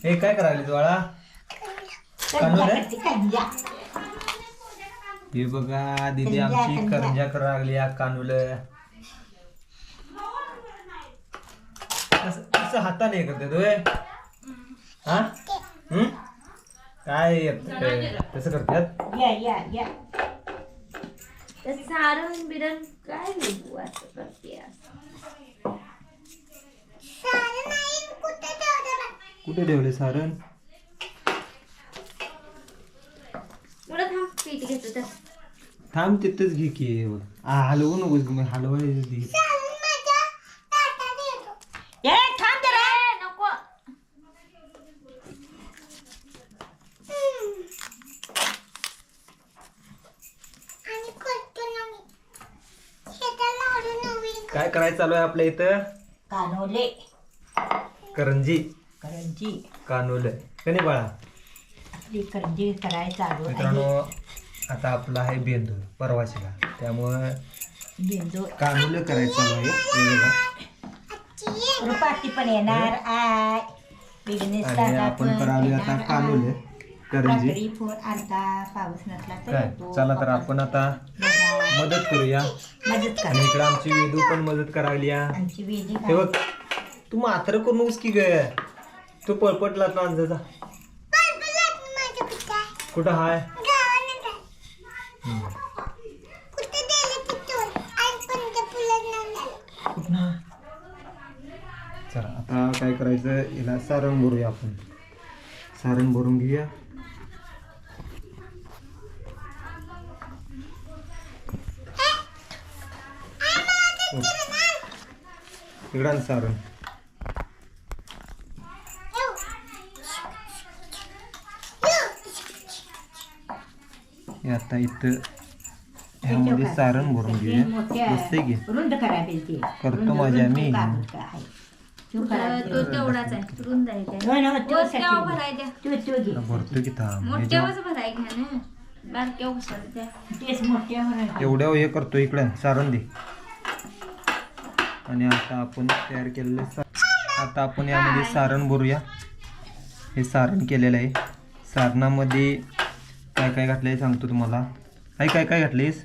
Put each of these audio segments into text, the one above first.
हे काय करायला तू बाळा कानूल? आहे? करते कंजा हे बघा दीदी करंजा, आमची करंजा. करा लागली या कानूल. कसं कसं हाताने हे करते तू हा? हम्म? काय येत? तसं करतात या या या. तर सारण बिरण काय असं करते कुठे ठेवले सारण मला थांब तिथेच घे की. आ, हलवू नकोस मग हलवायचं ती. ए थांब जरा. ए, नको. काय करायचं चालू आहे आपल्या इथं? कानोले. करंजी. करंजी. कानूल कधी बाळा? आपली करंजी करायला चालू मित्रांनो आहे आता आपला आहे बेंदूर परवाशीला. त्यामुळं बेंदूर. कानूल करायचं चालू आहे पण येणार आय बिझनेस आणि आपण करावली आता कानूल करंजी. रात्री फोन आणता पाऊस नसला तर काय? येतो. चला तर आपण आता बघा, मदत करूया. मदत आणि करा इकडे आमची वेदू पण मदत करायली या. आमची वेदी हे बघ तू मात्र करू नकोस की ग. तू पळपटला ना अंदाजा कुठं हाय? चला आता काय करायचं? याला सारण भरूया आपण. सारण भरून घेऊया. इकडं सारण. हे आता इथं ह्यामध्ये सारण भरून घेऊया. बसते की? रुंद करायला ते करतो माझ्या मी. तू तेवढाच आहे. रुंद आहे भरतो की थांब. मोठ्यावरच भराय घ्या ना. बारक्या कशाला द्या तेच मोठ्या होणार एवढ्या हे करतो इकडे. सारण दे. आणि आता आपण तयार केलेलं आता आपण यामध्ये सारण भरूया. हे सारण केलेलं आहे. सारणामध्ये काय काय घातलंय सांगतो तुम्हाला. काय काय काय घातलीस?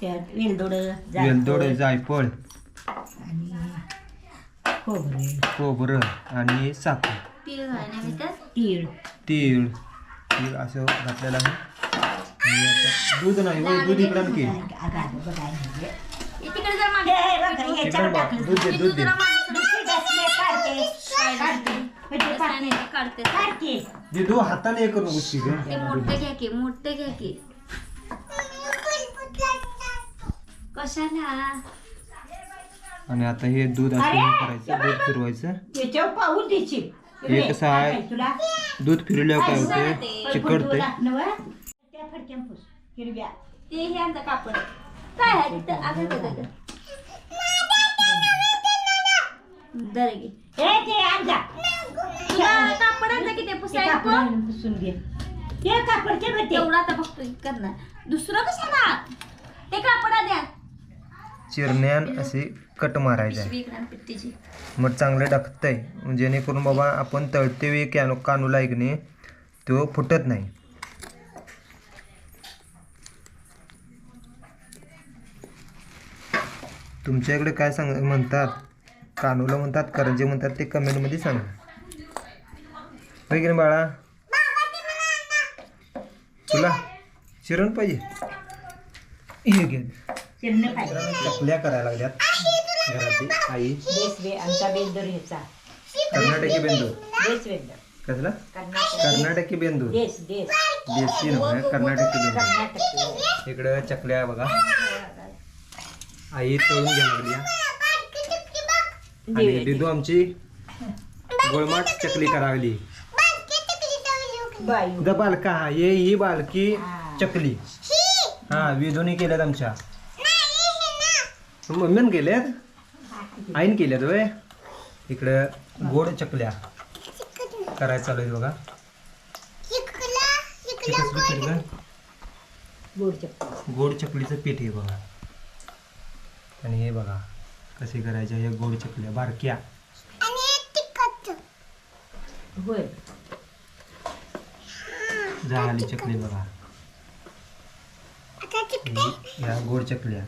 त्यात वेलदोड वेलदोड जायफळ. आणि खोबरे. खोबरं आणि साखर. तीळ त्यात तीळ. तीळ. तीळ असं घातलेलं आहे. आणि आता दूध नाही होय, दूध इकडं आणखी. आगार बघाय म्हणजे हे. तिकडे जर मागे हे बघा, ह्याच्यावर बघ, टाकलं. दूध दे दूध दे काढते, काढते. म्हणजे. काढते. हाताने हे? ते. मोठे घ्या की मोठे घ्या की. कशाला? आणि आता हे दूध असं हे करायचं दूध फिरवायचं. त्याच्यावर पाऊल हे कसं आहे? काय तुला. दूध फिरल्यावर काय होते. चिकटते त्या फडक्यान पुस. हिरव्या. ते हे आमचं कापड. काय आहे तिथं? अगं. दर घे. हे ते कापड आणलं की ते कापड पुसून घे. ते कापड ते बघ ते. तेवढा आता बघतो करणार. दुसरं कशाला? ते कापड द्या. चिरण्यान असे कट मारायचे आहे. पिशवी इकडं आण पिट्टीची मग चांगलं टाकतंय जेणेकरून बाबा आपण तळते वेळी कॅनो कानूला ऐकणे तो फुटत नाही. तुमच्या इकडे काय सांग म्हणतात? कानूला म्हणतात करंजे म्हणतात ते कमेंटमध्ये सांगा. होय की नाही बाळा? तुला? चिरण पाहिजे. हे घे. चिरणं पाहिजे. चकल्या करायला लागल्यात. घरातली आई. बेस बे आमचा बेंदूर ह्याचा. कर्नाटकी बेंदूर. कसला? कर्नाटक. कर्नाटकी बेंदूर. देश नव्हे कर्नाटकी बेंदूर. इकडं चकल्या बघा. आई तळून घ्या लागल्या आणि दिदू आमची गोळमाट चकली करावली बाई. द बालका हा ये ही बालकी हा. चकली. हा. विधूनी केल्यात आमच्या. मम्मीन केल्यात? आईन केल्यात वय इकडं गोड चकल्या करायचं चालू आहे बघा? गोड गोड चकलीचं पीठ आहे बघा. आणि हे बघा कसे करायचे हे गोड चकल्या बारक्या. होय. झाली चकली बघा. ही- या गोड चकल्या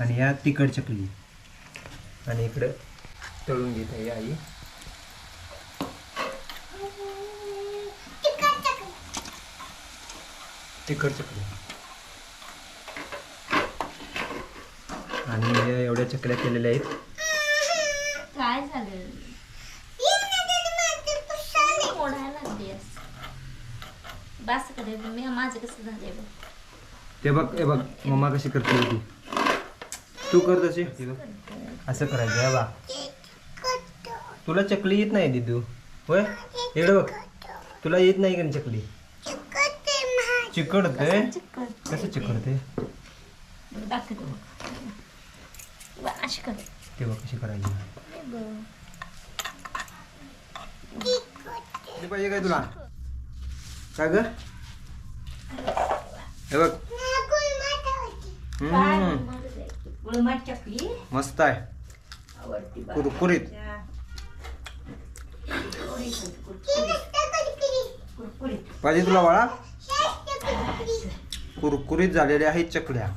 आणि या तिखट चकली. आणि इकडं तळून घेत आहे आई. तिखट चकली. आणि एवढ्या चकल्या केलेल्या आहेत. काय झालं? बस करे मी माझं कसं झालंय बघ ते बघ हे बघ मम्मा कशी करते ती. तू कर तशी. हे बघ. असं करायचं हे बा तुला चकली येत नाही दिदू. होय? इकडे बघ. तुला येत नाही का नाही चकली? चिकटते. चिकट कसं चिकटते? दाखवते बघ. बघ, अशी कर. ते बघ कशी करायची. पाहिजे काय तुला? काय ग हे बघ. हम्म, चकली मस्त आहे. आवडती बा. कुरकुरीत कुरकुरीत पाहिजे तुला बाळा कुरकुरीत झालेल्या आहेत चकल्या